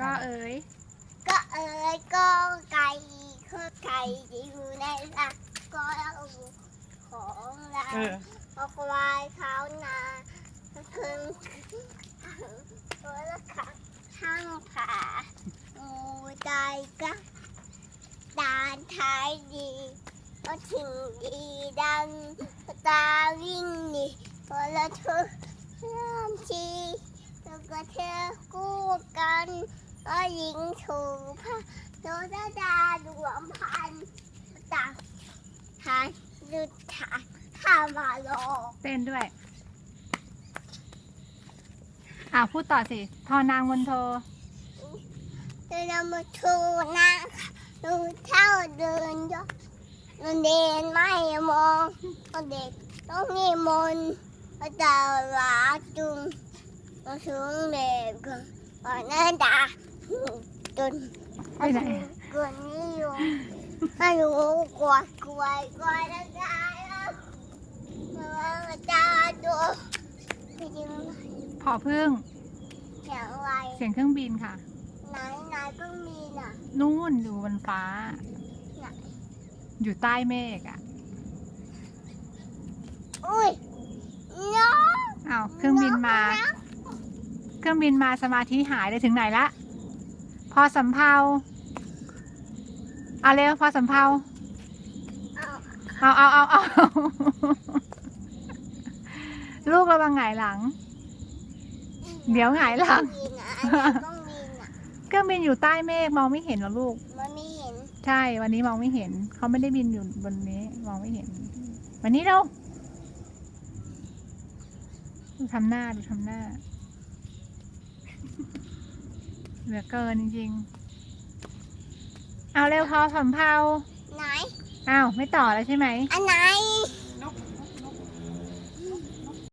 ก็เอ๋ยก็เอ๋ยก็ไก่คือไก่ที่อยู่ในรักก็ของเราเออพอควายเขานาคืนตัวละขังช่างผ่างูใจก็ดานท้ายดีก็ถึงดีดังตาวิ่งหนีพอละเธอเริ่มชีแล้วก็เธอคู่กั นก็ยิงถูกผ้าโดนดาดวงพันต่างทานดุดทานข้ามาโลเต้นด้วย อ่าพูดต่อสิ ทอนางมนโทเดินมาทูนะดูเท่าเดินยกเดินไม่มองเด็กต้องมีมนต์พระเจ้าหลาจุงมาสูงเด็ก ก่อนหน้าตาจนไปไหนเกินนิยมไม่รู้กลัวกลัวกลัวจะตายแล้วพระเจ้าดูไม่จริงพอพึ่งเสียงอะไรเสียงเครื่องบินค่ะไหนไหนก็มีน่ะนู่นอยู่บนฟ้าไหนอยู่ใต้เมฆอะอุ้ยน้องอ้าวเครื่องบินมา เครื่องบินมาสมาธิหายเลยถึงไหนละ พอสำเภาเอาเร็วพอสำเภาเอาเอาเอาเอาเอาลูกระวังหงายหลัง เดี๋ยวหงายหลังมีนะอันนี้ต้องมีนะเครื่องบินอยู่ใต้เมฆมองไม่เห็นหรอลูกมันไม่เห็น ใช่วันนี้มองไม่เห็น เขาไม่ได้บินอยู่บนนี้ มองไม่เห็น วันนี้เราดูทำหน้าดูทำหน้า เหลือเกินจริงๆ เอาเร็วพอสำเภาไหน อ้าว ไม่ต่อแล้วใช่ไหม อันไหนนก